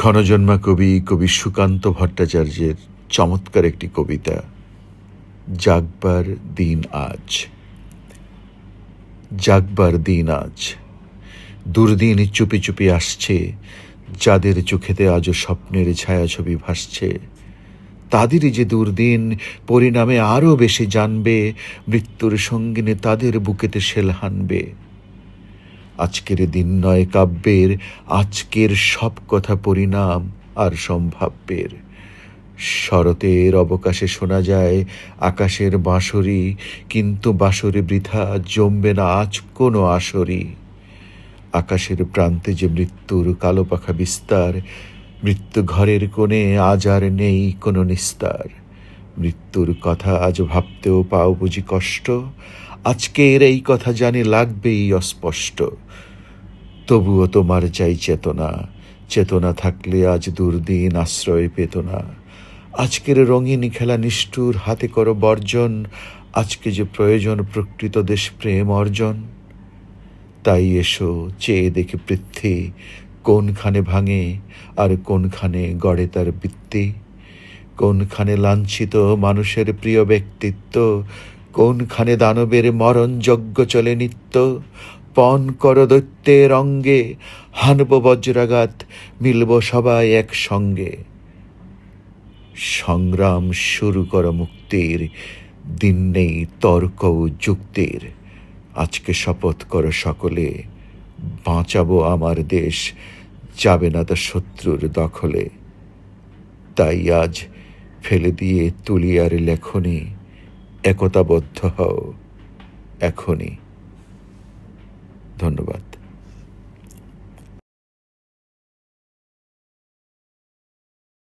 ক্ষণজন্মা কবি কবি সুকান্ত ভট্টাচার্যের চমৎকার একটি কবিতা, জাগবার দিন আজ। জাগবার দিন আজ। দুর্দিন চুপি চুপি আসছে, যাদের চোখেতে আজও স্বপ্নের ছায়াছবি ভাসছে। তাদেরই যে দুর্দিন, পরিণামে আরও বেশি জানবে, মৃত্যুর সঙ্গিনে তাদের বুকেতে শেল হানবে। আজকের দিন নয় কাব্যের, আজকের সব কথা পরিণাম আর সম্ভাব্যের। শরতের অবকাশে শোনা যায়, আকাশের বাঁশরি, কিন্তু বাঁশরি বৃথা জমবে না আজ কোনো আসরি। আকাশের প্রান্তে যে মৃত্যুর কালো পাখা বিস্তার, মৃত্যু ঘরের কোণে আজ আর নেই কোনো নিস্তার। মৃত্যুর কথা আজ ভাবতেও পাও বুঝি কষ্ট আজকের এই কথা জানি লাগবেই অস্পষ্ট। তবুও তোমার চাই চেতনা। চেতনা থাকলে আজ দুর্দিন আশ্রয় পেত না। আজকের রঙিন খেলা নিষ্ঠুর হাতে করো বর্জন। আজকে যে প্রয়োজন প্রকৃত দেশপ্রেম অর্জন। তাই এসো, চেয়ে দেখে পৃথ্বী কোনখানে ভাঙে আর কোনখানে গড়ে তার বৃত্তি? কোনখানে লাঞ্ছিত মানুষের প্রিয় ব্যক্তিত্ব? কোনখানে দানবের মরণযজ্ঞ চলে নিত্য? পণ কর দৈত্যের অঙ্গে, হানব বজ্রাঘাত, মিলব সবাই একসঙ্গে। সংগ্রাম শুরু কর মুক্তির, দিন নেই তর্ক যুক্তির। আজকে শপথ কর সকলে, বাঁচাবো আমার দেশ, যাবে না তা শত্রুর দখলে। তাই আজ ফেলে দিয়ে তুলিয়ার লেখনি একতাবদ্ধ হও এখনই। ধন্যবাদ।